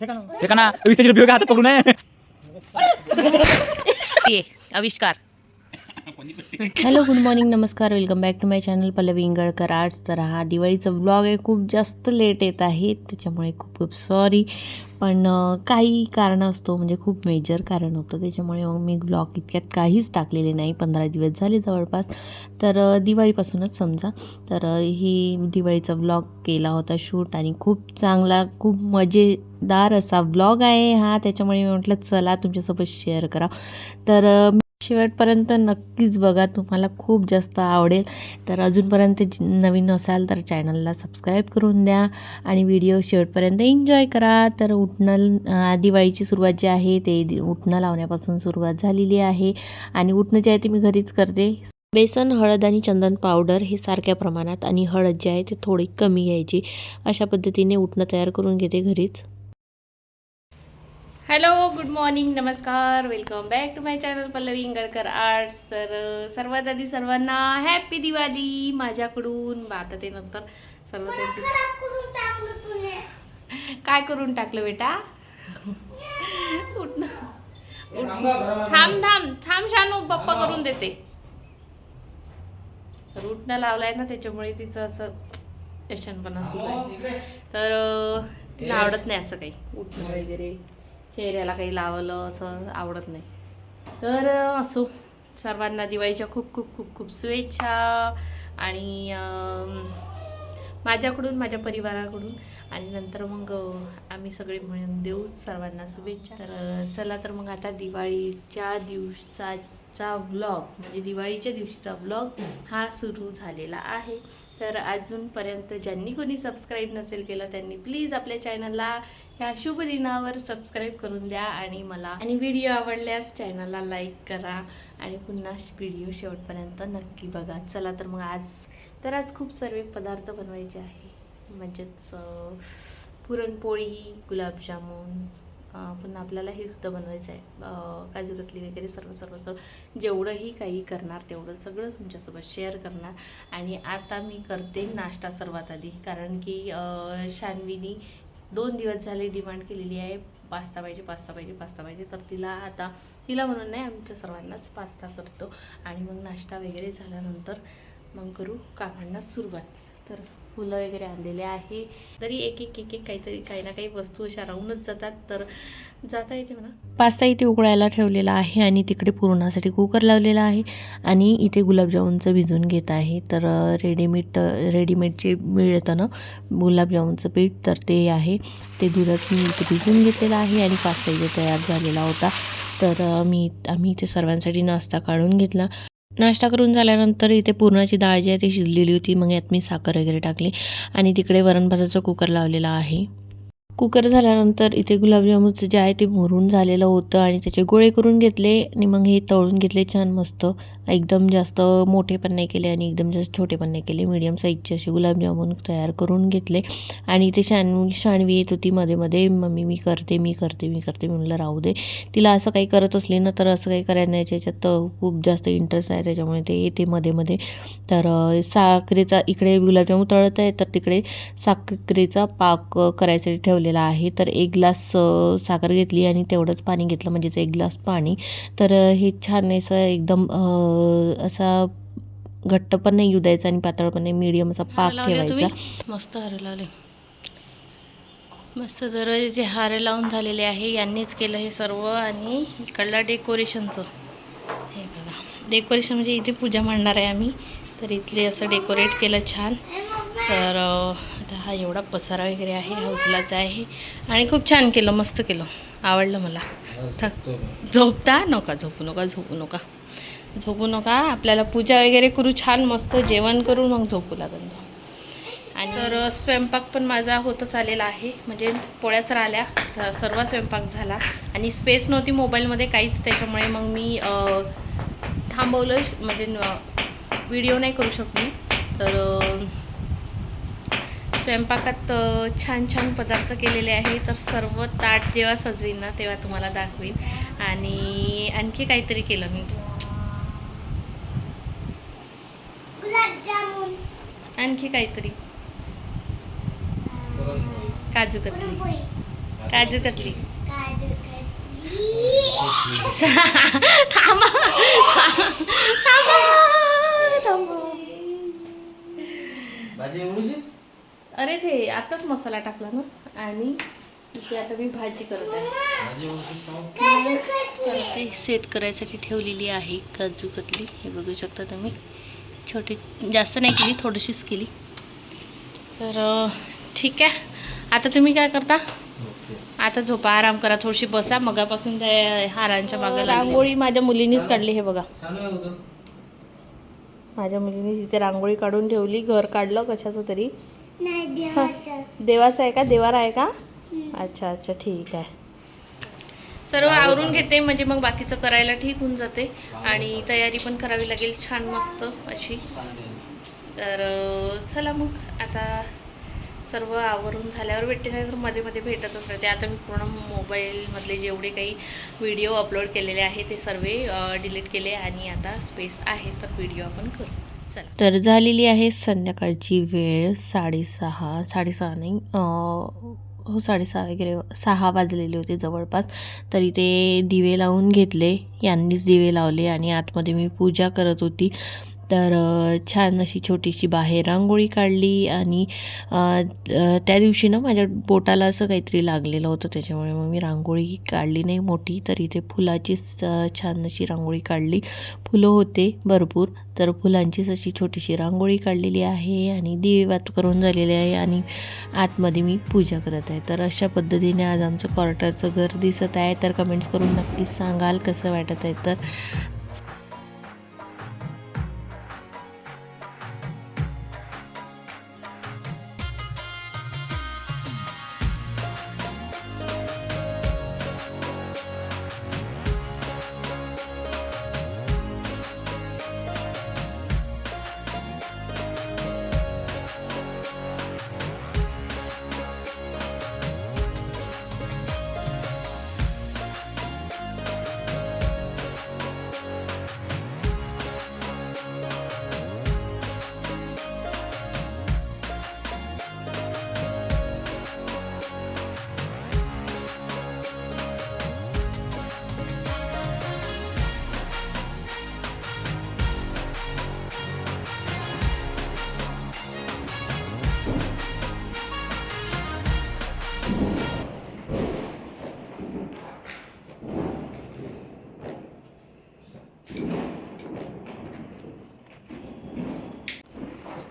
फेका ना वीसचे रुपये हातात पकडू नये. आविष्कार. हॅलो गुड मॉर्निंग नमस्कार welcome back to my channel Pallavi Ingalkar arts. तर हा दिवाळीचा ब्लॉग आहे खूप जास्त लेट येत आहे त्याच्यामुळे खूप खूप सॉरी पण काही कारण असतो म्हणजे खूप मेजर कारण होतं त्याच्यामुळे मग मी ब्लॉग इतक्यात काहीच टाकलेले नाही पंधरा दिवस झाले जवळपास. तर दिवाळीपासूनच समजा. तर ही दिवाळीचा ब्लॉग केला होता शूट आणि खूप चांगला खूप मजेदार असा ब्लॉग आहे हा त्याच्यामुळे मी म्हटलं चला तुमच्यासोबत शेअर करा तर शेवटपर्यंत नक्कीच बघा तुम्हाला खूप जास्त आवडेल. तर अजूनपर्यंत नवीन असाल तर चॅनलला सबस्क्राईब करून द्या आणि व्हिडिओ शेवटपर्यंत एन्जॉय करा. तर उठणं दिवाळीची सुरुवात जी आहे ते दि- उठणं लावण्यापासून सुरुवात झालेली आहे. आणि उठणं जे आहे ते मी घरीच करते. बेसन हळद आणि चंदन पावडर हे सारख्या प्रमाणात आणि हळद जी आहे ते थोडी कमी घ्यायची. अशा पद्धतीने उठणं तयार करून घेते घरीच. हॅलो गुड मॉर्निंग नमस्कार welcome back to my channel Pallavi Ingalkar arts तर सर्वात आधी सर्वांना हॅपी दिवाळी माझ्याकडून. आता ते नंतर सर्व काय करून टाकलं बेटा? उठणं. थांब थांब थांब शानू पप्पा करून देते. तर उठणं लावलाय ना त्याच्यामुळे तिचं असं यशनपणा सुरू आहे तर तिला आवडत नाही असं काही. उठणं वगैरे. चेहऱ्याला काही लावलं असं आवडत नाही. तर असो. सर्वांना दिवाळीच्या खूप खूप खूप खूप शुभेच्छा. आणि माझ्याकडून माझ्या परिवाराकडून आणि नंतर मग आम्ही सगळे मिळून देऊ सर्वांना शुभेच्छा. तर चला तर मग आता दिवाळीच्या दिवसाचा व्लॉग म्हणजे दिवाळीच्या दिवशीचा व्लॉग हा सुरू झालेला आहे. तर अजूनपर्यंत ज्यांनी कोणी सबस्क्राईब नसेल केलं त्यांनी प्लीज आपल्या चॅनलला ह्या शुभ दिनावर सबस्क्राईब करून द्या आणि मला आणि व्हिडिओ आवडल्यास चॅनलला लाईक करा. आणि पुन्हा व्हिडिओ शेवटपर्यंत नक्की बघा. चला तर मग आज तर आज खूप सर्व पदार्थ बनवायचे आहे. म्हणजेच पुरणपोळी गुलाबजामुन पुन्हा आपल्याला हे सुद्धा बनवायचं आहे. काजूकतली काजू कतली वगैरे सर्व सर्व सर्व. जेवढंही काही करणार तेवढं सगळंच तुमच्यासोबत शेअर करणार. आणि आता मी करते नाश्ता सर्वात आधी. कारण की शानवीनी दोन दिवस झाले डिमांड केलेली आहे. पास्ता पाहिजे पास्ता पाहिजे पास्ता पाहिजे. तर तिला आता तिला म्हणून नाही आमच्या सर्वांनाच पास्ता करतो. आणि मग नाश्ता वगैरे झाल्यानंतर मग करू कामांना सुरुवात. तर फुलं वगैरे आणलेले आहे. तरी एक एक एक एक काहीतरी काही ना काही वस्तू अशा राहूनच जातात. तर जाता येते म्हणा. पास्ता इथे उकळायला ठेवलेला आहे आणि तिकडे पुरणासाठी कुकर लावलेला आहे आणि इथे गुलाबजामुनचं भिजून घेत आहे. तर रेडीमेड रेडीमेडचे मिळतं ना गुलाबजामुनचं पीठ तर ते आहे. ते दुधात मी इथे भिजून घेतलेलं आहे आणि पास्ता इथे तयार झालेला होता. तर मी आम्ही इथे सर्वांसाठी नाश्ता काढून घेतला. नाश्ता करून झाल्यानंतर इथे पुरणाची डाळ जी आहे ती शिजलेली होती. मग यात मी साखर वगैरे टाकली आणि तिकडे वरण भाताचा कुकर लावलेला आहे. कुकर झाल्यानंतर इथे गुलाबजामुनचं जे आहे ते भरून झालेलं होतं आणि त्याचे गोळे करून घेतले आणि मग हे तळून घेतले छान मस्त. एकदम जास्त मोठे पण नाही केले आणि एकदम जास्त छोटे पण नाही केले. मीडियम साईजचे असे गुलाबजामुन तयार करून घेतले. आणि इथे शान शाणवी येत होती मध्ये मध्ये. मम्मी मी करते मी करते मी करते. म्हणलं राहू दे. तिला असं काही करत असली ना तर असं काही करायला नाही. याच्यात तर खूप जास्त इंटरेस्ट आहे. त्याच्यामुळे ते येते मध्ये मध्ये. तर साखरेचा इकडे गुलाबजामुन तळत आहे. तर तिकडे साखरेचा पाक करायसाठी ठेवले ठेवलेला आहे. तर एक ग्लास साखर घेतली आणि तेवढंच पाणी घेतलं म्हणजेच एक ग्लास पाणी. तर हे छान असं एकदम असा घट्ट पण नाही येऊ द्यायचा आणि पातळ पण नाही मीडियम असा पाक ठेवायचा. मस्त हार लावले. मस्त दरवाजेचे हार लावून झालेले आहे यांनीच केलं हे सर्व आणि इकडला डेकोरेशनचं. हे बघा. डेकोरेशन म्हणजे इथे पूजा मांडणार आहे आम्ही. तर इथले असं डेकोरेट केलं छान. तर आता हा एवढा पसारा वगैरे आहे हौसलाचा आहे. आणि खूप छान केलं मस्त केलं. आवडलं मला. थक झोपता. नका झोपू नका झोपू नका. झोपू नका. आपल्याला पूजा वगैरे करू छान मस्त. जेवण करू मग झोपू लागेल आणि तर स्वयंपाक पण माझा होतच आलेला आहे. म्हणजे पोळ्याच राहिल्या. सर्व स्वयंपाक झाला. आणि स्पेस नव्हती मोबाईलमध्ये काहीच. त्याच्यामुळे मग मी थांबवलं. म्हणजे व्हिडिओ नाही करू शकली. तर स्वयंपाकात छान छान पदार्थ केलेले आहे. तर सर्व ताट जेव्हा सजवीन ना तेव्हा तुम्हाला दाखवीन. आणि आणखी काहीतरी केलं मी. आणखी काहीतरी. काजू कतली. काजू कतली. थांबा. थांबा. थांबा. अरे ते आताच मसाला टाकला ना. आणि इथे आता मी भाजी करत आहे. सेट करायसाठी ठेवलेली आहे काजू कतली. हे बघू शकता तुम्ही. छोटी जास्त नाही केली थोडीशीच केली. तर ठीक आहे. आता तुम्ही काय करता? ओके. आता झोपा आराम करा थोडीशी बसा. मगापासून त्या हारांच्या मागे रांगोळी माझ्या मुलीनीच काढली हे बघा. माझ्या मुलीने तिथे रांगोळी काढून ठेवली. घर काढलं कशाचं तरी. देवाचं. आहे का? देवार आहे का? अच्छा अच्छा ठीक आहे. सर्व आवरून घेते म्हणजे मग बाकीचं करायला ठीक होऊन जाते. आणि तयारी पण करावी लागेल छान मस्त अशी. तर चला मग आता सर्व आवरून झाल्यावर भेटते नाही तर मध्ये मध्ये भेटतच राहते. आता मी पूर्ण मोबाईलमधले जेवढे काही व्हिडिओ अपलोड केलेले आहे ते सर्व डिलीट केले आणि आता स्पेस आहे तर व्हिडिओ आपण करू. तर झालेली आहे संध्याकाळची वेळ साडेसहा साडेसहा नाही हो साडेसहा वगैरे सहा वाजलेले होते जवळपास. तर इथे दिवे लावून घेतले. यांनीच दिवे लावले आणि आतमध्ये मी पूजा करत होती. तर छान अशी छोटीशी बाहेर रांगोळी काढली आणि त्या दिवशी ना माझ्या बोटाला असं काहीतरी लागलेलं होतं त्याच्यामुळे मग मी रांगोळी काढली नाही मोठी तर इथे फुलाचीच छान अशी रांगोळी काढली. फुलं होते भरपूर तर फुलांचीच अशी छोटीशी रांगोळी काढलेली आहे आणि देवात करून झालेले आहे आणि आतमध्ये मी पूजा करत आहे. तर अशा पद्धतीने आज आमचं क्वार्टरचं घर दिसत आहे. तर कमेंट्स करून नक्कीच सांगाल कसं वाटत आहे? तर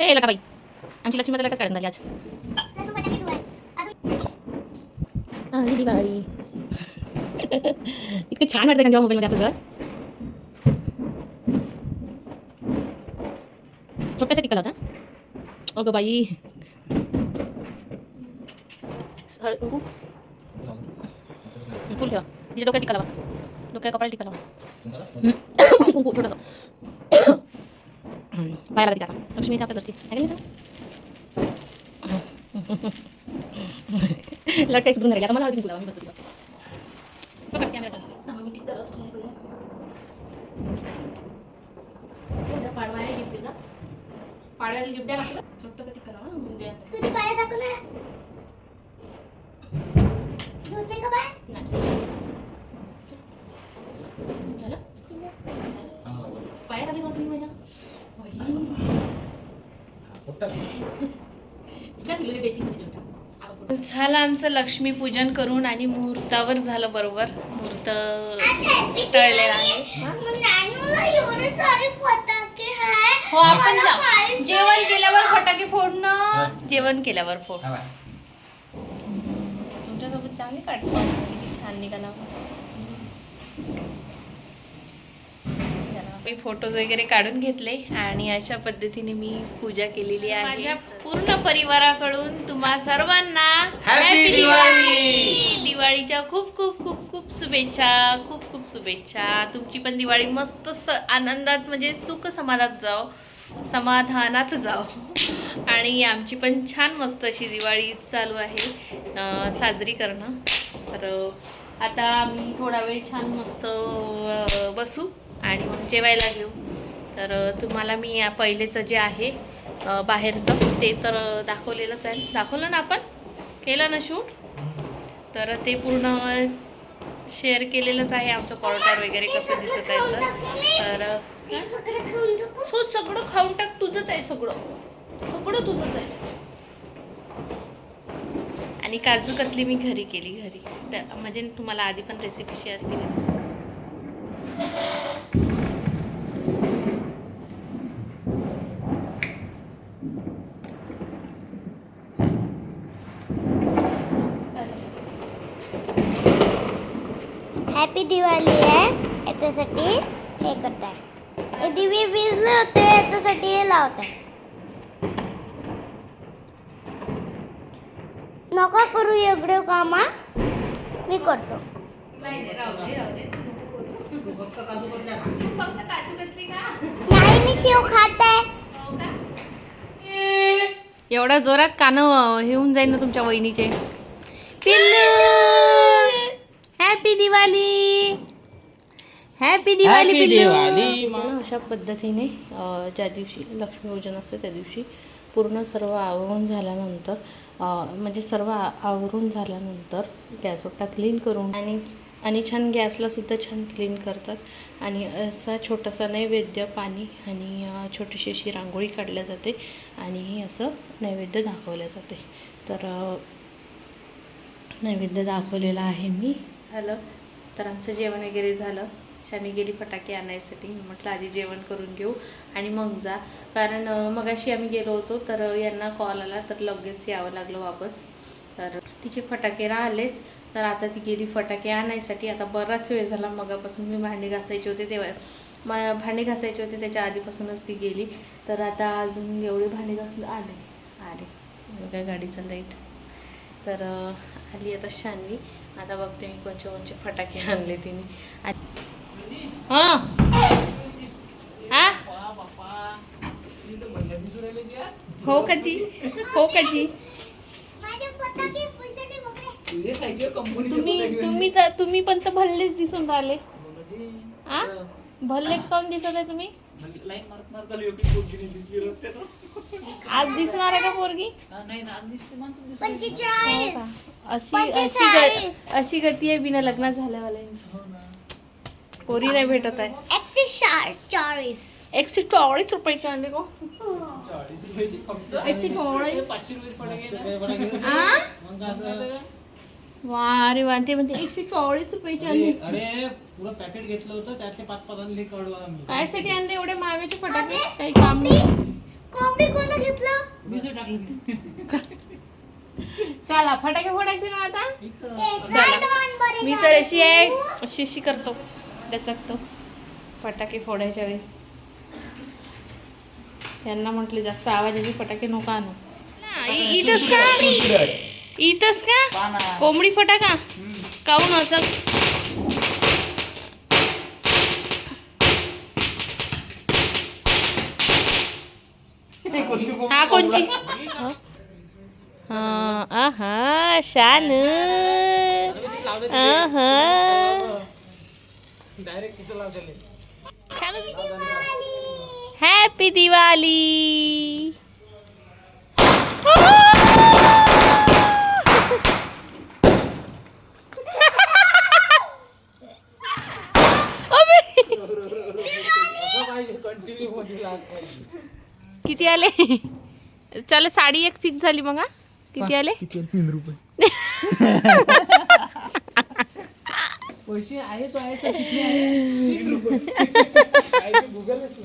ए लटाबाई आमची लक्ष्मी लटाच काढून झाली आज? आली दिवाळी. इतकं छान वाटतं त्यांच्या मोबाईलमध्ये आपलं घर. छोटासा टिकला होता. अगं बाई. फुल ठेवा. तिच्या डोक्यात टिका लावा डोक्यात कपाळाला टिका लावा कुंकू छोटासा. हम्म, पायाला टिका लक्ष्मीच्या आपल्या घरची आहे का नाही लटकाई सुटून राहिली आता मला कुंकू लावा मी बसतो. पकड कॅमेरा चालू. थांबा, मी टिक करत मग पहिलं. उद्या पाडवा आहे गिफ्टीचा पाडव्याला गिफ्ट द्या लागतं छोटासा टिक्का लावा म्हणजे तुझी पाया दाखव ना दूध नाही का बाय नाही झालं पाया लागली का तुम्ही माझ्या झालं आमचं लक्ष्मीपूजन करून आणि मुहूर्तावर झालं बरोबर. मुहूर्त आहे. नानूला एवढे सारे फटाके आहे. हो आपण जाऊ जेवण केल्यावर फटाके फोडणं. जेवण केल्यावर फोड. तुमच्यासोबत चांगली काढतो. किती छान निघाला. मी फोटोज वगैरे काढून घेतले आणि अशा पद्धतीने मी पूजा केलेली आहे. माझ्या पूर्ण परिवाराकडून तुम्हा सर्वांना दिवाळी! दिवाळीच्या खूप खूप खूप खूप शुभेच्छा खूप खूप शुभेच्छा. तुमची पण दिवाळी मस्त स आनंदात म्हणजे सुख समाधात जाओ समाधानात जाओ. आणि आमची पण छान मस्त अशी दिवाळी चालू आहे साजरी करणं. तर आता आम्ही थोडा वेळ छान मस्त बसू आणि मग जेवायला घेऊ. तर तुम्हाला मी या पहिलेचं जे आहे बाहेरचं ते तर दाखवलेलंच आहे. दाखवलं ना आपण? केलं ना शूट? तर ते पूर्ण शेअर केलेलंच आहे आमचं कॉर्टर वगैरे कसं दिसत आहे तर. सो सगळं खाऊन टाक तुझंच आहे सगळं. सगळं तुझंच आहे. आणि काजू कतली मी घरी केली घरी. तर म्हणजे तुम्हाला आधी पण रेसिपी शेअर केली. हॅपी दिवाळी आहे याच्यासाठी हे करताय. हे दिवे विजले होते याच्यासाठी हे लावताय. नका करू एवढे कामा मी करतो. फक्त काजू कतल्या नाही मी शेव खात आहे. एवढ्या जोरात कान हे होऊन जाईल ना तुमच्या वहिनीचे. पिल्लू! Happy Diwali happy Diwali Happy पिल्लू! दिवाळी, मा. ना अशा पद्धतीने अं, ज्या दिवशी लक्ष्मीपूजन असते त्या दिवशी पूर्ण सर्व आवरून झाल्यानंतर म्हणजे सर्व आवरून झाल्यानंतर गॅस ओटा क्लीन करून आणि आणि छान गॅसला सुद्धा छान क्लीन करतात. आणि असा छोटासा नैवेद्य पाणी आणि छोटीशी अशी रांगोळी काढल्या जाते आणि असं नैवेद्य दाखवल्या जाते. तर नैवेद्य दाखवलेला आहे मी. झालं. तर आमचं जेवण वगैरे झालं. शामी गेली फटाके आणायसाठी. मी म्हटलं आधी जेवण करून घेऊ आणि मग जा. कारण मगाशी आम्ही गेलो होतो तर यांना कॉल आला तर लगेच यावं लागलं वापस. तर तिचे फटाके राहिलेच. तर आता ती गेली फटाके आणायसाठी. आता बराच वेळ झाला मगापासून मी भांडी घासायचे होते तेव्हा. मा भांडी घासायचे होते त्याच्या आधीपासूनच ती गेली. तर आता अजून एवढी भांडी घासून आले. आले बघा गाडीचा लाइट. तर आली आता शानवी. आता बघते मी कोणचे कोणचे फटाके आणले तिने. आणि हां. हो? का जी हो का जी तुम्ही तुम्ही तर तुम्ही पण तर भल्लेच दिसून राहिले. आ भल्ले कम दिसत आहे तुम्ही? आज दिसणार आहे का पोरगी? हो अशी अशी ग- अशी गती आहे बिना लग्न झाल्यावाल्यांची. पोरी नाही भेटत आहे. एकशे चार चाळीस. एकशे चाळीस रुपयाचे आणले को एकशे चाळीस? आ? वा रे वा ते म्हणते एकशे चाळीस रुपयाचे आणले. अरे पुरं पॅकेट घेतलं होतं त्यातले पाच पाच आणले कायसाठी आणले एवढे महागाचे फटाके? काही काम नाही. कोंबडी कोण घेतलं? मी टाकलं चला फटाके फोडायचे ना आता? बरे मी तर अशी आहे अशी अशी करतो. डचकतो फटाके फोडायच्या वेळी. त्यांना म्हटले जास्त आवाजाचे फटाके नको आणू. इथंच का? इथंच का? कोंबडी फटाका? काऊन असं? हा कोणची? हा आहा शान. आहा. लाग पाहिजे किती आले? चला साडी एक फिक्स झाली मग किती आले? तीन रुपये. पैसे आहे तो आहे तो किती आहे? गुगलच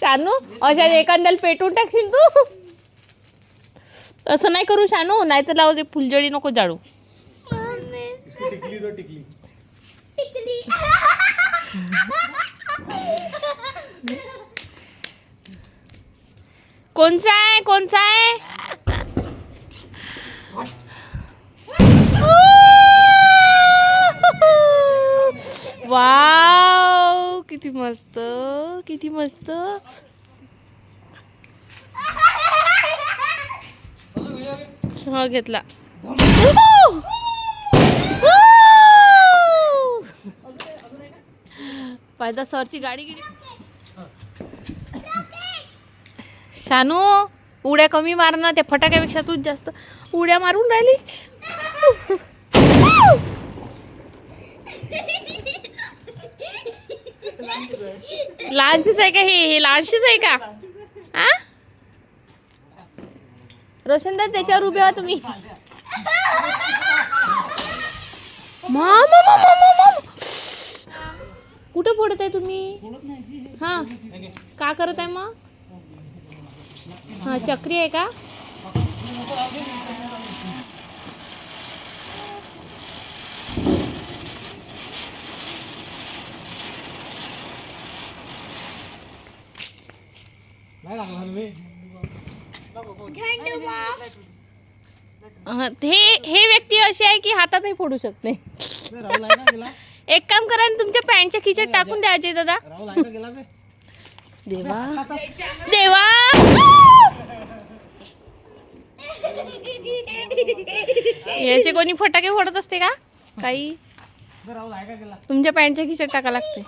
शानू अशा एखाद्याला पेटून टाकशील तू असं नाही करू शानू नाही तर लावू दे फुलझडी नको जाळू कोणचा आहे? कोणचा आहे? वाव किती मस्त किती मस्त. हा घेतला. पायदा सरची गाडी गिडी शानू उड्या कमी मार ना त्या फटाक्यापेक्षा तूच जास्त उड्या मारून राहिली. लहानशीच आहे का हे? हे लहानशीच आहे का? आ? रोशनदा त्याच्यावर उभे आहात तुम्ही. मामा कुठं फोडत आहे तुम्ही? हा. का करत आहे मग? हा चक्री आहे का? नाही लागला मी. हे हे व्यक्ती अशी आहे की हातातही फोडू शकते. एक काम करा आणि तुमच्या पॅन्टच्या खिच्यात टाकून द्यायचे दादा. देवा. देवा. याचे कोणी फटाके फोडत असते का? काही? तुमच्या पॅन्टच्या खिशात टाका लागते.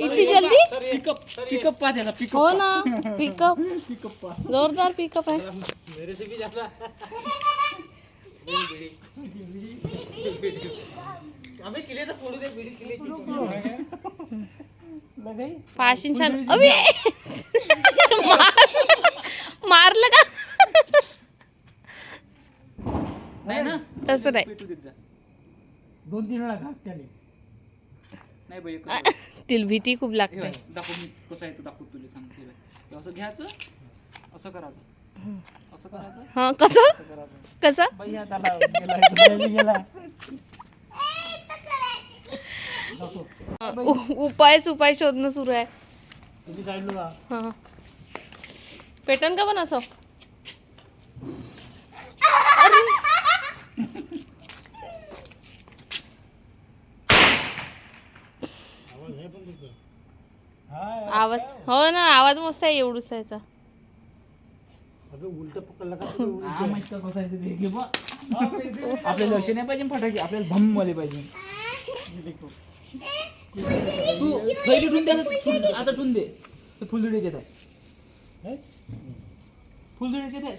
इतकी जल्दी? पिकअप पिकअप पा त्याला पिकअप हो ना पिकअप जोरदार पिकअप आहे. मेरे से भी ज्यादा अबे किले तर फोडू दे बिडी फाशीन छान अबे! मारलं का? नाही ना? तसं नाही. दोन तीन वेळा घास त्याने. नाही बाई एकच आ, तिला भीती खूप लागते. बघ, दाखव मी कसं आहे ते दाखव तुला सांगते बघ. असं घ्यायचं असं करायचं. असं करायचं. हा कसं? कसं? उपायच उपाय शोधणं सुरू आहे. हा. पेटन का पण असं? आवाज हो ना आवाज मस्त आहे एवढूच याचा उलट पकडला का ते? घे बा. आपल्याला नाही पाहिजे फटाके आपल्याला भममध्ये पाहिजे. हे देखो. तू पहिली ठून दे आता ठून- दे. फुलझडीचे आहे हे? फुलझडीचे आहे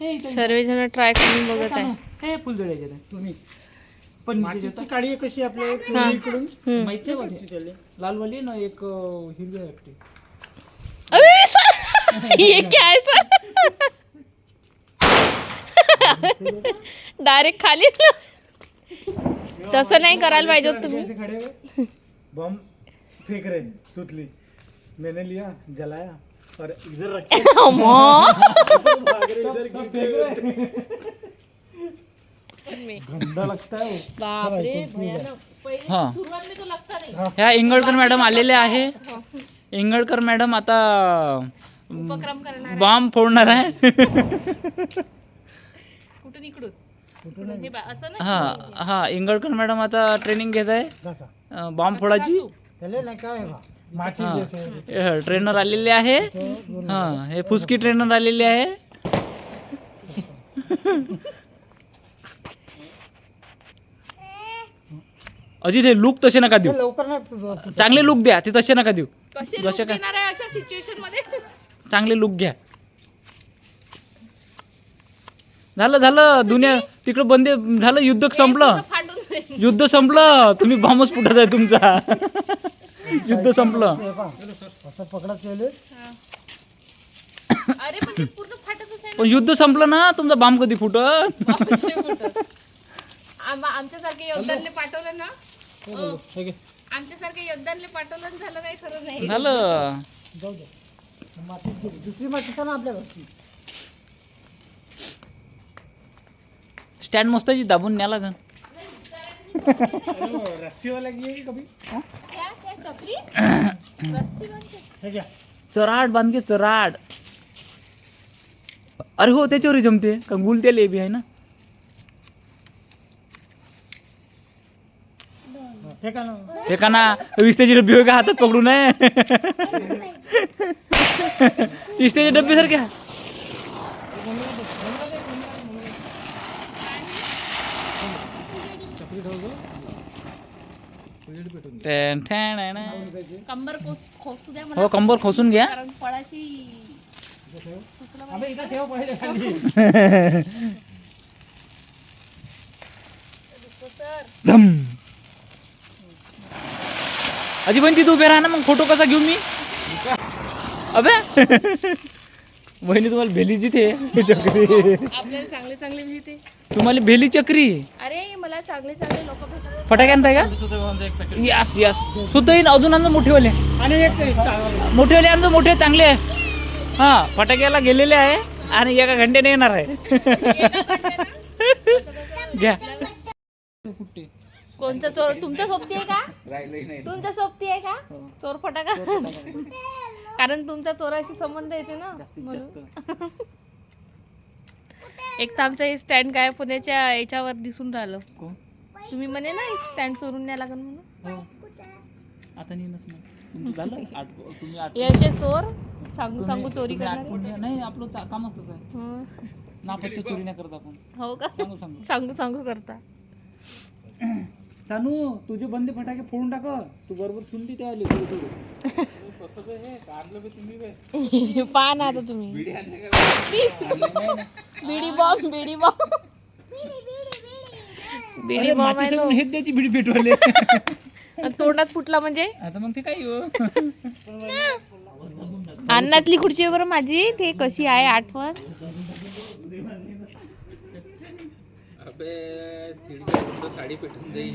हे सर्वजण ट्राय करून बघत आहे. हे फुलझडीचे आहे तुम्ही. पण मातीची काळी कशी आपल्या. माहीत. लालवाली ना एक अं, हिरवी आहे एकटी अरे सर. ये क्या है सर? डायरेक्ट खाली तसं नाही करायला पाहिजे होतं तुम्ही. ऐसे खड़े हुए बम फेंक रहे हैं, सुतली. मैंने लिया जलाया. और इधर रख. के अम्मा. भाग रहे इधर गंदा लगता है. वो बापरे भयानक. पहिले हा. सुरुवात में तो लगता नाही ह्या इंगळकर मॅडम आलेले आहे. इंगळकर मॅडम आता उपक्रम करणार बॉम्ब फोडणार आहे. कुठून इकडून? हे बा- असं ना हा हा इंगळकर मॅडम आता ट्रेनिंग घेत आहे. कसा बॉम्ब काय बा माची जैसे. ट्रेनर आलेले आहे. हा हे फुसकी ट्रेनर आलेले आहे. अजित हे लुक तसे नका देऊ. लवकर चांगले लुक द्या ते तसे नका देऊ. कसे जसे लोक काय? देणार आहे अशा सिच्युएशनमध्ये? चांगले लुक घ्या. झालं झालं दुनिया तिकडं बंदे झालं युद्ध संपलं. फाटून जाईल. युद्ध संपलं. तुम्ही बॉम्बच फुटत आहे तुमचा. युद्ध संपलं. हे पहा, असं पकडत त्याले अरे पण ते पूर्ण फाटतच आहे पण युद्ध संपलं ना तुमचा बॉम्ब कधी फुटत? आम- आमच्यासारखे योद्धांना पाठवलं ना. आमच्यासारखे योद्धांना पाठवलं झालं काही खरं नाही. झालं. जाऊ दे. माती दुसरी माती ना आपल्या घरची. स्टँड मस्त दाबून न्या लागन. अरे वो रस्सी वाला की कभी? चराड बांधके चराड. अरे हो त्याच्यावरही जमते. का गुलतेले बी आहे ना. ठिकाणा वीस त्याची डब्बी का हातात पकडू नये वीस त्याची डब्बी सारख्या हो कंबर खोसून घ्या धम अजी बहिणी तू उभे राहा ना मग फोटो कसा घेऊ मी? अबे! बहिणी तुम्हाला भेलीची ते चक्री आपल्याला चांगले चांगले मिळते तुम्हाला भेली चक्री? अरे मला चांगले चांगले लोक फटाके आणताय का? यस यस सुद्धा येईन अजून आणजो मोठेवाले. आणि. मोठेवाले आणजो मोठे चांगले. आहे हा फटाक्याला गेलेले आहे आणि एका घंट्याने येणार आहे. घ्या. कोणचा चोर तुमचा सोबती आहे का? तुमचा सोबती आहे का? चोर फटाका. कारण तुमचा चोराशी संबंध येते ना म्हणून. एक तर आमचं हे स्टँड काय पुण्याच्या याच्यावर दिसून राहिलं? तुम्ही म्हणे ना एक स्टँड चोरून न्याय लागेल म्हणून. हो. आता हे असे चोर सांगू सांगू चोरी करणार. नाही आपलं चा- कामच तसं आहे. हं. नापत्ते चोरी नाही करत आपण हो का? सांगू सांगू. सांगू सांगू करता. सानू तुझे बंदे फटाके फोडून टाक. तू बरोबर चुंदी ते आले थोडे थोडे. पहा ना आता तुम्ही. Bidi bomb bidi bomb. Bidi bomb आहे तो. हेच द्यायची बिडी पेटवाले आणि तोंडात फुटला म्हणजे? आता मग ते काय हो? अन्नातली खुर्ची आहे बरं माझी. ते कशी आहे आठवण? साडी पेटून जाईल.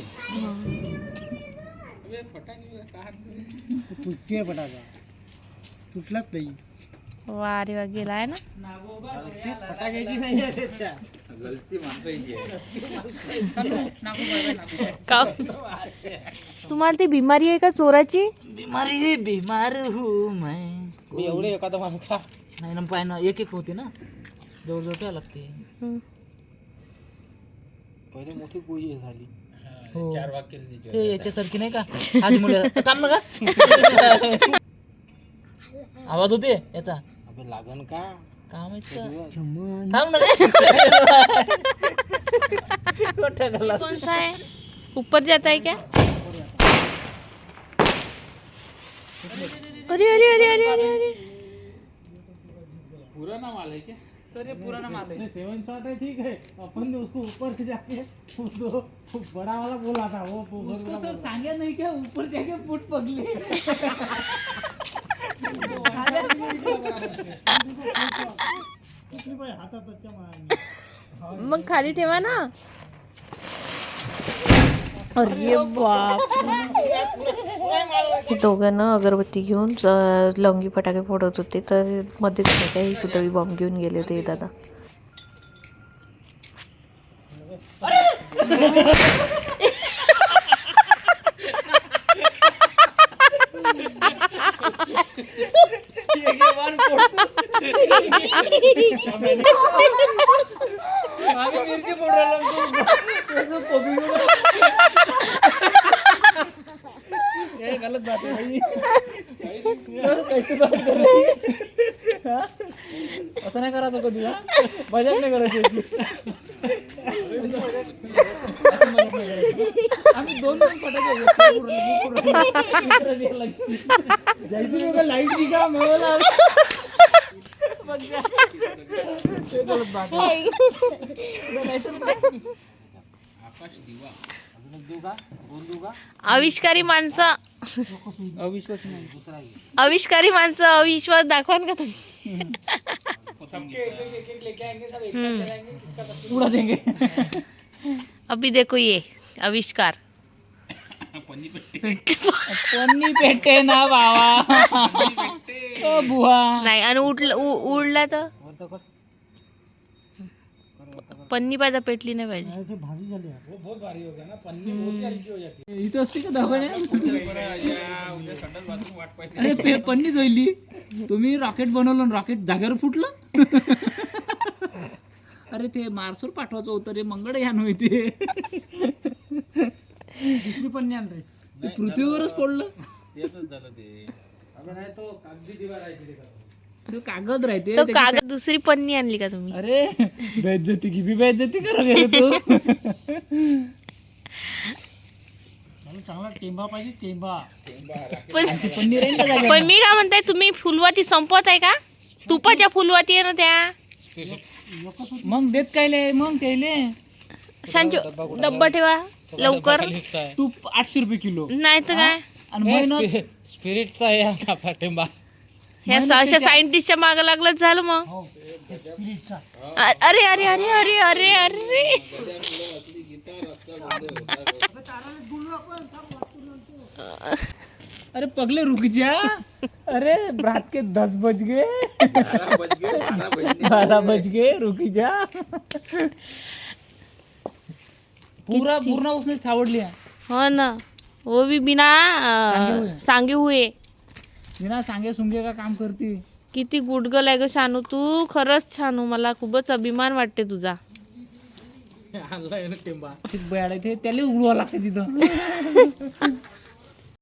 तुटते फटाका तुटलाच नाही. वा रे वा गेला आहे ना फटाक्याची नाही आहे त्याच्या. का? तुम्हाला ती बिमारी आहे का चोराची? बिमारी बिमार हू मैं. मी एवढे एखादा नाही ना पाय ना एक एक होते ना. जवळजवळ काय लागते. हं. पहिले मोठी गोळी झाली. हो. ते याच्यासारखी नाही का? मुलं थांब ना का आवाज़ होते याचा? अबे लागन का? काय माहित का? थांब ना कौन सा है ऊपर जाता है क्या अरे अरे अरे अरे अरे अरे. अरे पुराना माल है सेवन शॉट है ठीक है अपन ने उसको ऊपर से जाके तो बड़ा वाला बोला था वो वो उसको सर सांगे नहीं क्या? ऊपर जाके फुट पगली. मग खाली ठेवा ना. अरे बाप. हे दोघांना अगरबत्ती घेऊन लवंगी फटाके फोडत होते तर मध्येच नाही का ही सुतळी बॉम्ब घेऊन गेले होते दादा? आम्ही मिरची ये गलत बात है भाई कैसे बात कर रही है? असं नाही करायचं कधी हा मजाक नाही करायची. आम्ही दोन दोन फटाके. जैसे लाइट दिखा है. अविष्कारी माणसं अविश्वास अविष्कारी माणसं अविश्वास दाखवाल का तुम्ही? उड़ा देंगे. अभी देखो ये आविष्कार पन्नी पेटे ना बाबा. ओ बुवा नाही आणि उठलं उ- उडला तर? पन्नी पाहिजे पेटली नाही पाहिजे. ऐसे भारी झाली यार. वो बहुत भारी हो गया ना पन्नी बहुत ही हल्की हो जाती है इथं असते का दवाखान्या अरे पे पन्नी जोईली तुम्ही रॉकेट बनवलं रॉकेट जागेवर फुटलं? अरे ते मार्सवर पाठवायचं होतं रे मंगळयान होते दुसरी पन्नी आण रे. ते पृथ्वीवरच पडलं. ते कागद राहते तो त्याची कागद दुसरी पन्नी आणली का तुम्ही? अरे बेइज्जती की भी बेइज्जती करो गेले तू? मला चांगला टेंबा पाहिजे टेंबा. पण पनीर आहे ना त्या पण मी काय म्हणताय तुम्ही फुलवाती संपवत आहे का? तुपाच्या फुलवाती आहे ना त्या. मग देत कायले मग त्याले. सांचो डब्बा ठेवा लवकर. तूप आठशे रुपये किलो. नाही तर काय? आणि महिन्यात स्पिरिटचा आहे आमचा पाठिंबा ह्या स- अशा सायंटिस्टच्या मागे लागलंच झालं मग. हो स्पिरिटचा अ- अरे अरे अरे अरे अरे अरे. अरे पगले रुक जा. अरे रात के दस बज गए. बारह बज गए रुक जा. पूरा पूर्ण उसने छावड़ लिया. हो ना. वो भी बिना सांगे अ, हुए. सांगे हुए. बिना सांगे सुंगे का काम करती? किती गुडगल आहे ग शानू तू खरंच छानू मला खूपच अभिमान वाटते तुझा. आणलाय ना टेंबा. ते बयाड आहे ते त्याला उघडवा लागते तिथं.